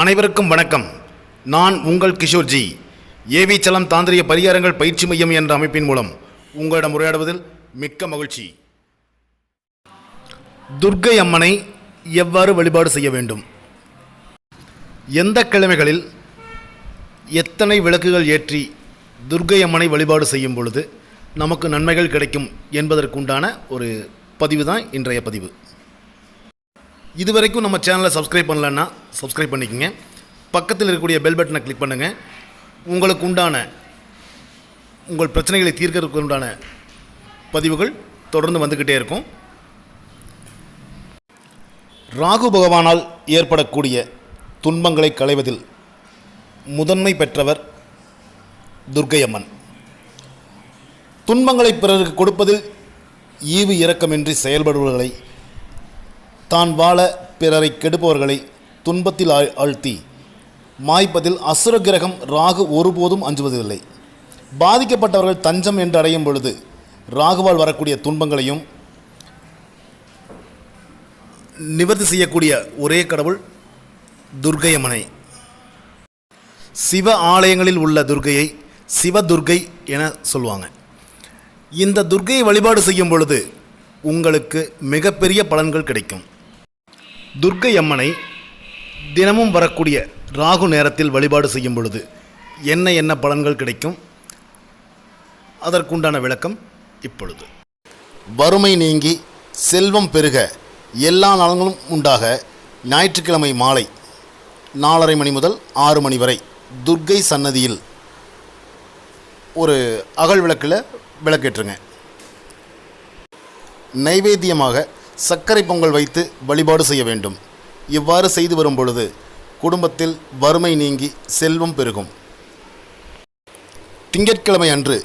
அனைவருக்கும் வணக்கம். நான் உங்கள் கிஷோர்ஜி ஏவி சலம் தாந்திரிய பரிகாரங்கள் பயிற்சி மையம் என்ற அமைப்பின் மூலம் உங்களிடம் உரையாடுவதில் மிக்க மகிழ்ச்சி. துர்க்கை அம்மனை எவ்வாறு வழிபாடு செய்ய வேண்டும்? எந்த கிழமைகளில் எத்தனை விளக்குகள் ஏற்றி துர்க்கை அம்மனை வழிபாடு செய்யும் பொழுது நமக்கு நன்மைகள் கிடைக்கும் என்பதற்குண்டான ஒரு பதிவு தான் இன்றைய பதிவு. இதுவரைக்கும் நம்ம சேனலை சப்ஸ்கிரைப் பண்ணலன்னா சப்ஸ்கிரைப் பண்ணிக்கோங்க. பக்கத்தில் இருக்கக்கூடிய பெல் பட்டனை கிளிக் பண்ணுங்கள் உங்களுக்கு உண்டான உங்கள் பிரச்சனைகளை தீர்க்கறதுக்கு உண்டான பதிவுகள் தொடர்ந்து வந்துக்கிட்டே இருக்கும். ராகு பகவானால் ஏற்படக்கூடிய துன்பங்களை களைவதில் முதன்மை பெற்றவர் துர்க்கையம்மன். துன்பங்களை பிறருக்கு கொடுப்பதில் ஈவு இரக்கமின்றி செயல்படுபவர்களை தான் வாழ பிறரை கெடுப்பவர்களை துன்பத்தில் ஆழ்த்தி. மாய்ப்பதில் அசுர கிரகம் ராகு ஒருபோதும் அஞ்சுவதில்லை. பாதிக்கப்பட்டவர்கள் தஞ்சம் என்று அடையும் பொழுது ராகுவால் வரக்கூடிய துன்பங்களையும் நிவர்த்தி செய்யக்கூடிய ஒரே கடவுள் துர்க்கையம்மனை சிவ ஆலயங்களில் உள்ள துர்கையை சிவதுர்க்கை என சொல்லுவாங்க. இந்த துர்க்கையை வழிபாடு செய்யும் பொழுது உங்களுக்கு மிகப்பெரிய பலன்கள் கிடைக்கும். துர்க்கை அம்மனை தினமும் வரக்கூடிய ராகு நேரத்தில் வழிபாடு செய்யும் பொழுது என்ன என்ன பலன்கள் கிடைக்கும்? அதற்குண்டான விளக்கம் இப்பொழுது. வறுமை நீங்கி செல்வம் பெருக எல்லா நலன்களும் உண்டாக ஞாயிற்றுக்கிழமை மாலை நாலரை மணி முதல் ஆறு மணி வரை துர்க்கை சன்னதியில் ஒரு அகல் விளக்கில் விளக்கேற்றுங்க. நைவேத்தியமாக சர்க்கரை பொங்கல் வைத்து வழிபாடு செய்ய வேண்டும். இவ்வாறு செய்து வரும் பொழுது குடும்பத்தில் வறுமை நீங்கி செல்வம் பெருகும். திங்கட்கிழமை அன்று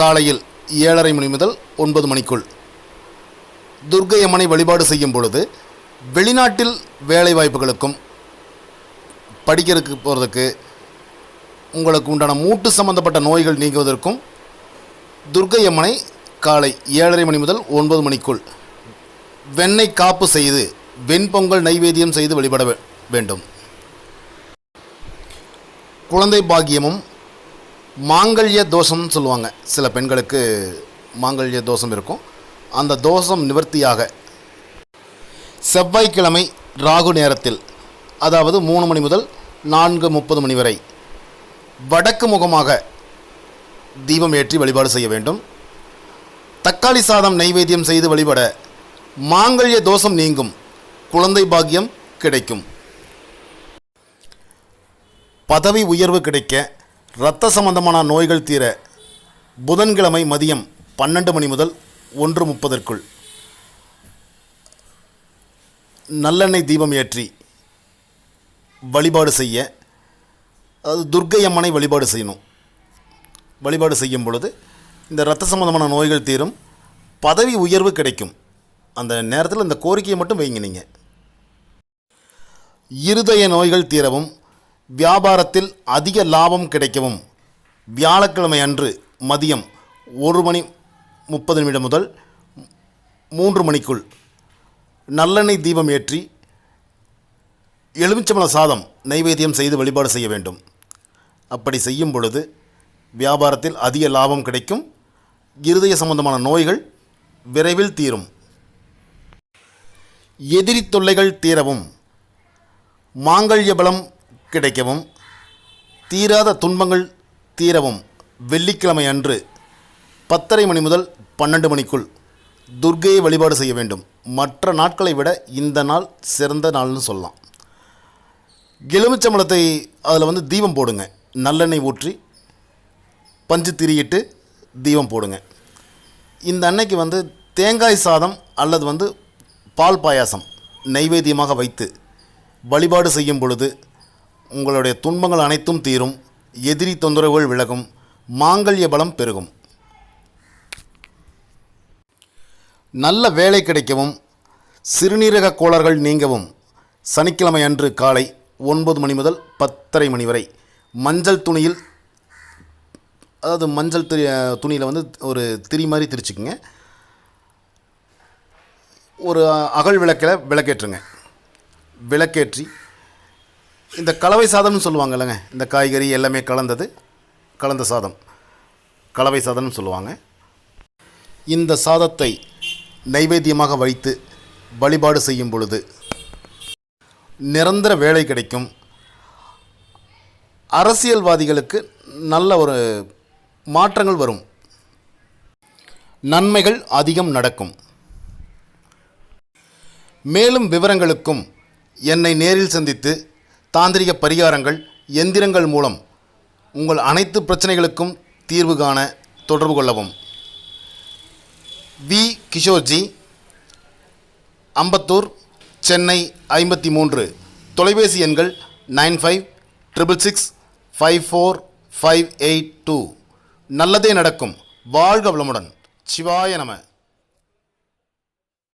காலையில் ஏழரை மணி முதல் ஒன்பது மணிக்குள் துர்க்கை அம்மனை வழிபாடு செய்யும் பொழுது வெளிநாட்டில் வேலை வாய்ப்புகளுக்கும் படிக்கிறதுக்கு போகிறதுக்கு உங்களுக்கு உண்டான மூட்டு சம்பந்தப்பட்ட நோய்கள் நீங்குவதற்கும் துர்க்கை அம்மனை காலை ஏழரை மணி முதல் ஒன்பது மணிக்குள் வெண்ணெய் காப்பு செய்து வெண்பொங்கல் நைவேத்தியம் செய்து வழிபட வே- வேண்டும். குழந்தை பாக்கியமும் மாங்கல்ய தோஷம்னு சொல்லுவாங்க. சில பெண்களுக்கு மாங்கல்ய தோஷம் இருக்கும். அந்த தோஷம் நிவர்த்தியாக செவ்வாய்க்கிழமை ராகு நேரத்தில் அதாவது மூணு மணி முதல் நான்கு முப்பது மணி வரை வடக்கு முகமாக தீபம் ஏற்றி வழிபாடு செய்ய வேண்டும். தக்காளி சாதம் நைவேத்தியம் செய்து வழிபட மாங்கல்ய தோஷம் நீங்கும். குழந்தை பாக்கியம் கிடைக்கும். பதவி உயர்வு கிடைக்க இரத்த சம்பந்தமான நோய்கள் தீர புதன்கிழமை மதியம் பன்னெண்டு மணி முதல் ஒன்று முப்பதற்குள். நல்லெண்ணெய் தீபம் ஏற்றி வழிபாடு செய்ய அதாவது துர்க்கை அம்மனை வழிபாடு செய்யணும். வழிபாடு செய்யும் பொழுது இந்த இரத்த சம்பந்தமான நோய்கள் தீரும். பதவி உயர்வு கிடைக்கும். அந்த நேரத்தில் இந்த கோரிக்கையை மட்டும் வைங்க நீங்கள் இருதய நோய்கள் தீரவும் வியாபாரத்தில் அதிக லாபம் கிடைக்கவும் வியாழக்கிழமை அன்று மதியம் ஒரு மணி முப்பது நிமிடம் முதல் மூன்று மணிக்குள் நல்லெண்ணெய் தீபம் ஏற்றி எலுமிச்சம்பழ சாதம் நைவேத்தியம் செய்து வழிபாடு செய்ய வேண்டும். அப்படி செய்யும் பொழுது வியாபாரத்தில் அதிக லாபம் கிடைக்கும். இருதய சம்பந்தமான நோய்கள் விரைவில் தீரும். எதிரி தொல்லைகள் தீரவும் மாங்கல்ய பலம் கிடைக்கவும் தீராத துன்பங்கள் தீரவும் வெள்ளிக்கிழமை அன்று பத்தரை மணி முதல் பன்னெண்டு மணிக்குள் துர்க்கையை வழிபாடு செய்ய வேண்டும். மற்ற நாட்களை விட இந்த நாள் சிறந்த நாள்னு சொல்லலாம். எலுமிச்சம்பழத்தை அதில் வந்து தீபம் போடுங்க. நல்லெண்ணெய் ஊற்றி பஞ்சு திரியிட்டு தீபம் போடுங்க. இந்த அன்னைக்கு வந்து தேங்காய் சாதம் அல்லது வந்து பால் பாயாசம் நைவேத்தியமாக வைத்து வழிபாடு செய்யும் பொழுது உங்களுடைய துன்பங்கள் அனைத்தும் தீரும் எதிரி தொந்தரவுகள் விலகும் மாங்கல்ய பலம் பெருகும். நல்ல வேலை கிடைக்கவும் சிறுநீரக கோளாறுகள் நீங்கவும் சனிக்கிழமை அன்று காலை ஒன்பது மணி முதல் பத்தரை மணி வரை மஞ்சள் துணியில் அதாவது மஞ்சள் திரி துணியில் வந்து ஒரு திரி மாதிரி திரிச்சுக்குங்க. ஒரு அகல் விளக்கில் விளக்கேற்றுங்க. விளக்கேற்றி. இந்த கலவை சாதம்னு சொல்லுவாங்க இல்லைங்க இந்த காய்கறி எல்லாமே கலந்தது கலந்த சாதம். கலவை சாதம்னு சொல்லுவாங்க. இந்த சாதத்தை நைவேத்தியமாக வைத்து வழிபாடு செய்யும் பொழுது நிரந்தர வேலை கிடைக்கும். அரசியல்வாதிகளுக்கு நல்ல ஒரு மாற்றங்கள் வரும். நன்மைகள் அதிகம் நடக்கும். மேலும் விவரங்களுக்கும் என்னை நேரில் சந்தித்து தாந்திரிக பரிகாரங்கள் எந்திரங்கள் மூலம் உங்கள் அனைத்து பிரச்சனைகளுக்கும் தீர்வு காண தொடர்பு கொள்ளவும். வி. கிஷோர்ஜி அம்பத்தூர் சென்னை ஐம்பத்தி மூன்று தொலைபேசி எண்கள் nine five triple six five four five eight two. நல்லதே நடக்கும். வாழ்க வளமுடன். சிவாய நம.